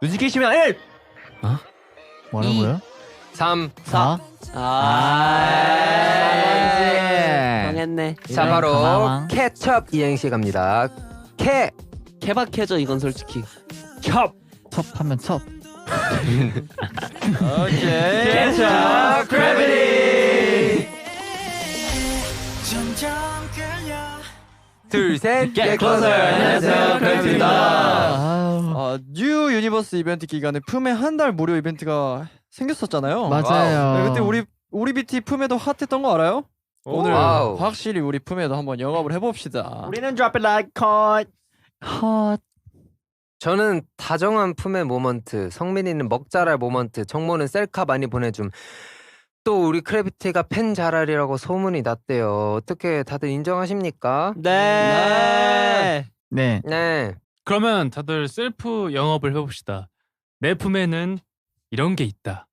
눈치 끼시면 1 뭐라고요? 3 4? 아, 망했네. 자 바로. 케첩 이행시 갑니다 케 케바케죠 이건 솔직히. 겹 첩하면 첩. 오케이 케첩 그래비티 둘 셋 Get closer. 안녕하세요. 아우. 아, 뉴 유니버스 이벤트 기간에 품에 한 달 무료 이벤트가 생겼었잖아요. 맞아요. 네, 그때 우리 우리 비티 품에도 핫했던 거 알아요? 오늘 와우. 확실히 우리 품에도 한번 영업을 해봅시다. 우리는 drop it like hot 헛. 저는 다정한 품의 모먼트 성민이는 먹자랄 모먼트 정모는 셀카 많이 보내줌 또 우리 크래비티가 팬 자랄이라고 소문이 났대요 어떻게 다들 인정하십니까? 네. 네. 네 그러면 다들 셀프 영업을 해봅시다. 내 품에는 이런 게 있다.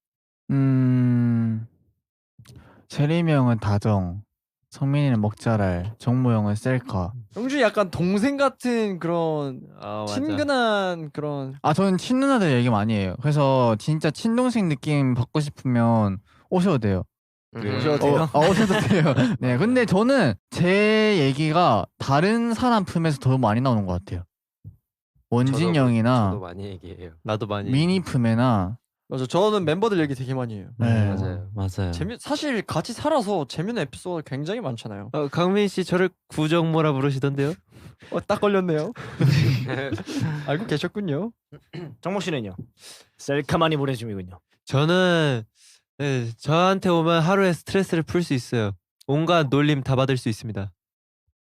음. 세림이 형은 다정. 성민이는 먹자랄. 정모 형은 셀카. 영준이 약간 동생 같은 그런 아 친근한 그런 아 저는 친누나들 얘기 많이 해요. 그래서 진짜 친동생 느낌 받고 싶으면 오셔도 돼요. 음. 오셔도 돼요? 어, 아, 오셔도 돼요. 네, 근데 저는 제 얘기가 다른 사람 품에서 더 많이 나오는 것 같아요. 원진 저도- 형이나 저도 많이 얘기해요 나도 많이. 미니 품에나 맞아. 저는 멤버들 얘기 되게 많이 해요. 네. 맞아요 맞아요. 재미 사실 같이 살아서 재밌는 에피소드 굉장히 많잖아요. 어, 강민 씨 저를 구정모라 부르시던데요? 어, 딱 걸렸네요. 알고 계셨군요. 정모 씨는요 셀카 많이 보내줌이군요 저는 네, 저한테 오면 하루에 스트레스를 풀 수 있어요. 온갖 놀림 다 받을 수 있습니다.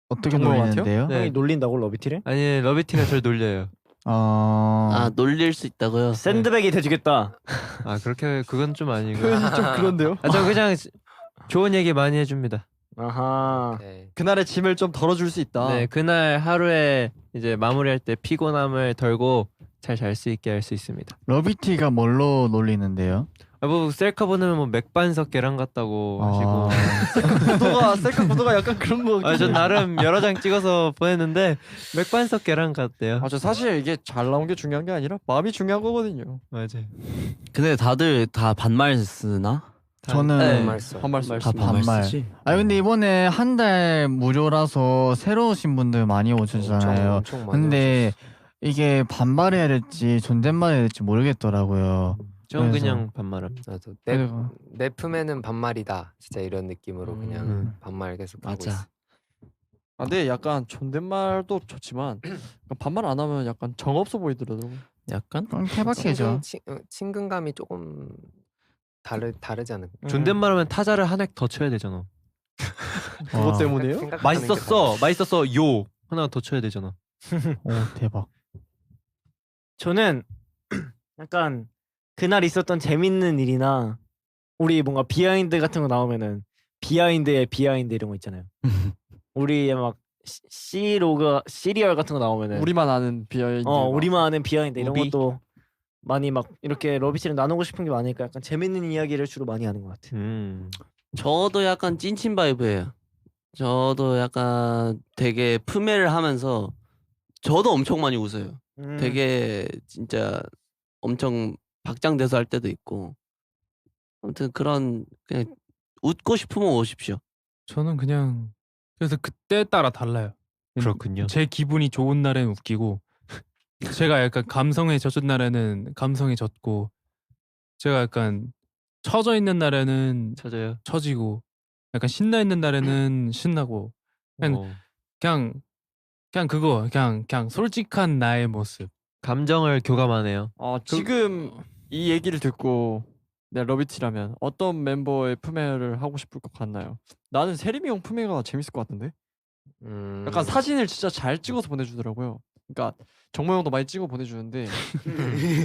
어떻게? 놀리는데요? 네. 형이 놀린다고 러비티를 아니 러비티가 저를 놀려요. 어... 아 놀릴 수 있다고요? 샌드백이 돼주겠다 아 그렇게 그건 좀 아니고. 좀 그런데요. 아, 저 그냥 지- 좋은 얘기 많이 해줍니다. 아하 오케이. 그날의 짐을 좀 덜어줄 수 있다. 네 그날 하루에 이제 마무리할 때 피곤함을 덜고 잘 잘 수 있게 할 수 있습니다. 러비티가 뭘로 놀리는데요? 아, 뭐 셀카 보내면 뭐 맥반석 계란 같다고 아, 하시고. 구도가 셀카 구도가 약간 그런 거. 아, 전 나름 여러 장 찍어서 보냈는데 맥반석 계란 같대요. 아 저 사실 이게 잘 나온 게 중요한 게 아니라 마음이 중요한 거거든요. 맞아요. 근데 다들 다 반말 쓰나? 저는 네. 반말 써. 반말 써. 다 반말. 쓰지. 아 근데 이번에 한 달 무료라서 새로 오신 분들 많이 오셨잖아요. 엄청, 엄청 많이 근데 이게 반말해야 될지 존댓말 해야 될지 모르겠더라고요. 전 그래서- 그냥 반말합니다. 나도 내, 그리고 내 품에는 반말이다 진짜 이런 느낌으로 그냥 음. 반말 계속 하고 맞아. 있어 아, 근데 약간 존댓말도 좋지만 약간 반말 안 하면 약간 정 없어 보이더라고요. 약간? 그럼 케바케죠. 친근, 친, 어, 친근감이 조금 다르 다르지 않을까 존댓말하면 타자를 한획더 쳐야 되잖아. 그것 와. 때문에요? 맛있었어, 맛있었어, 요 하나 더 쳐야 되잖아. 오 대박. 저는 약간 그날 있었던 재밌는 일이나 우리 뭔가 비하인드 같은 거 나오면은 비하인드의 비하인드 이런 거 있잖아요. 우리 막 시- 시로그 시리얼 같은 거 나오면은 우리만 아는 비하인드. 어 우리만 아는 비하인드 이런 우비? 것도 많이 막 이렇게 러비씨랑 나누고 싶은 게 많으니까 약간 재밌는 이야기를 주로 많이 하는 것 같아요. 음. 저도 약간 찐친 바이브예요. 저도 약간 되게 품에를 하면서 저도 엄청 많이 웃어요. 음. 되게 진짜 엄청 박장대소 할 때도 있고 아무튼 그런 그냥 웃고 싶으면 오십시오. 저는 그냥 그래서 그때 따라 달라요. 그렇군요. 제 기분이 좋은 날엔 웃기고 제가 약간 감성에 젖은 날에는 감성에 젖고 제가 약간 처져 있는 날에는 찾아요. 처지고 약간 신나 있는 날에는 신나고 그냥 어. 그냥 그냥 그거 그냥 그냥 솔직한 나의 모습. 감정을 교감하네요. 아 지금 이 얘기를 듣고 내 러비티라면 어떤 멤버의 품에를 하고 싶을 것 같나요? 나는 세림이 형 품에가 재밌을 것 같은데. 음. 약간 사진을 진짜 잘 찍어서 보내주더라고요. 그러니까 정모 형도 많이 찍어 보내주는데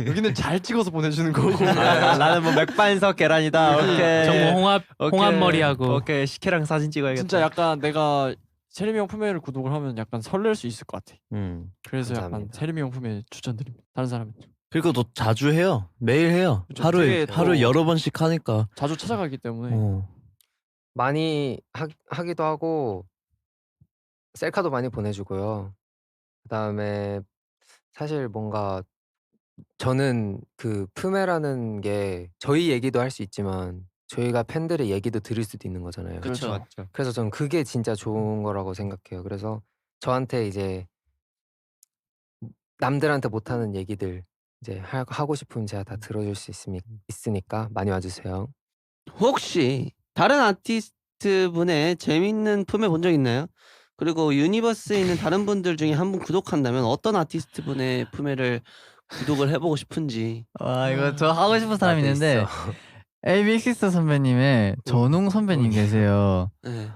여기는 잘 찍어서 보내주는 거고. 아, 나는 뭐 맥반석 계란이다. 오케이. 정말 홍합 오케이. 홍합 머리하고 오케이 식혜랑 사진 찍어야겠다. 진짜 약간 내가 세림이 형 품에를 구독을 하면 약간 설렐 수 있을 것 같아. 음. 그래서 약간 감사합니다. 세림이 형 품에 추천드립니다. 다른 사람은 그리고 또 자주 해요. 매일 해요. 그쵸, 하루에 되게 하루 또- 여러 번씩 하니까. 자주 찾아가기 때문에 어. 많이 하, 하기도 하고 셀카도 많이 보내주고요. 그다음에 사실 뭔가 저는 그 품에라는 게 저희 얘기도 할 수 있지만 저희가 팬들의 얘기도 들을 수도 있는 거잖아요. 그렇죠. 맞죠. 그래서 저는 그게 진짜 좋은 거라고 생각해요. 그래서 저한테 이제 남들한테 못하는 얘기들 이제 하, 하고 싶으면 제가 다 들어줄 수 있으니, 있으니까 많이 와주세요. 혹시 다른 아티스트 분의 재밌는 품에 본 적 있나요? 그리고 유니버스에 있는 다른 분들 중에 한 분 구독한다면 어떤 아티스트 분의 품에를 구독을 해보고 싶은지 와 이거 저 하고 싶은 사람이 나도 있는데. AB6 선배님의 전웅 선배님 계세요. 네.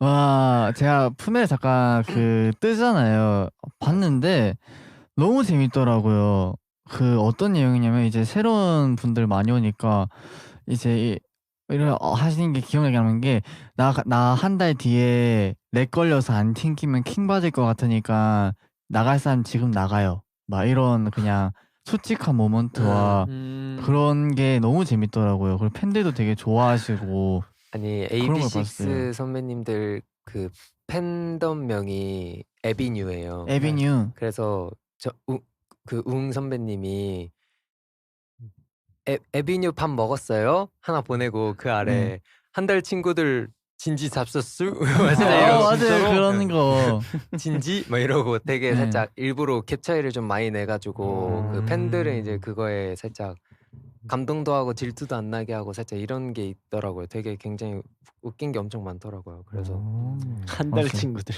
와 제가 품에 잠깐 그 뜨잖아요. 봤는데 너무 재밌더라고요. 그 어떤 내용이냐면 이제 새로운 분들 많이 오니까 이제 이- 이런 어, 하시는 게 기억나게 나는 게 나 나 한 달 뒤에 렉 걸려서 안 튕기면 킹 받을 것 같으니까 나갈 사람 지금 나가요. 막 이런 그냥 솔직한 모먼트와 음, 그런 게 너무 재밌더라고요. 그리고 팬들도 되게 좋아하시고 아니 그런 걸 봤어요. AB6 선배님들 그 팬덤명이 에비뉴예요. 에비뉴 그래서 저 그 웅 선배님이 에, 에비뉴 밥 먹었어요? 하나 보내고 그 아래 네. 한달 친구들 진지 잡섰수? 어, 맞아요. 맞아요 그런 거 진지? 막 이러고 되게 네. 살짝 일부러 갭 차이를 좀 많이 내가지고 그 음. 팬들은 이제 그거에 살짝 감동도 하고 질투도 안 나게 하고 살짝 이런 게 있더라고요. 되게 굉장히 웃긴 게 엄청 많더라고요. 그래서 한달 맞아요. 친구들.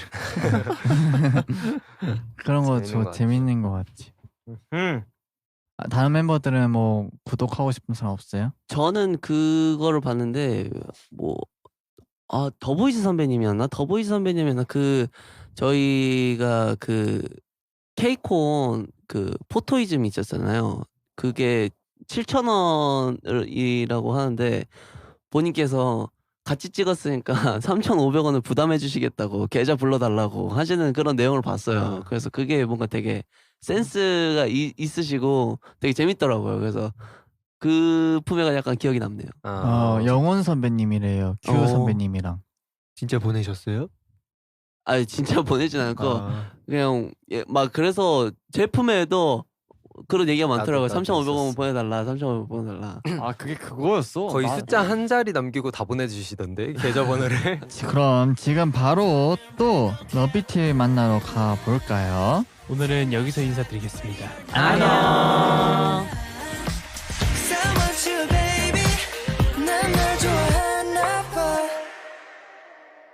그런 거 저. 재밌는 거 같지. 음. 아, 다른 멤버들은 뭐 구독하고 싶은 사람 없어요? 저는 그거를 봤는데 뭐 아 더보이즈 선배님이었나 더보이즈 선배님이었나 그 저희가 그 케이콘 그 포토이즘 있었잖아요 그게 7천 원이라고 하는데 본인께서 같이 찍었으니까 3,500원을 부담해 주시겠다고 계좌 불러달라고 하시는 그런 내용을 봤어요. 그래서 그게 뭔가 되게 센스가 이- 있으시고 되게 재밌더라고요. 그래서 그 품에가 약간 기억이 남네요. 아, 어, 영원 선배님이래요. 규 어. 선배님이랑. 진짜 보내셨어요? 아 진짜 보내진 않고 아, 그냥 예, 막 그래서 제품에도 그런 얘기가 많더라고요. 나도 3,500원 있었어. 보내달라, 3,500원 보내달라. 아 그게 그거였어. 거의 나- 숫자 한 자리 남기고 다 보내주시던데 계좌번호를. 그럼 지금 바로 또 러비티 만나러 가 볼까요? 오늘은 여기서 인사드리겠습니다. 안녕.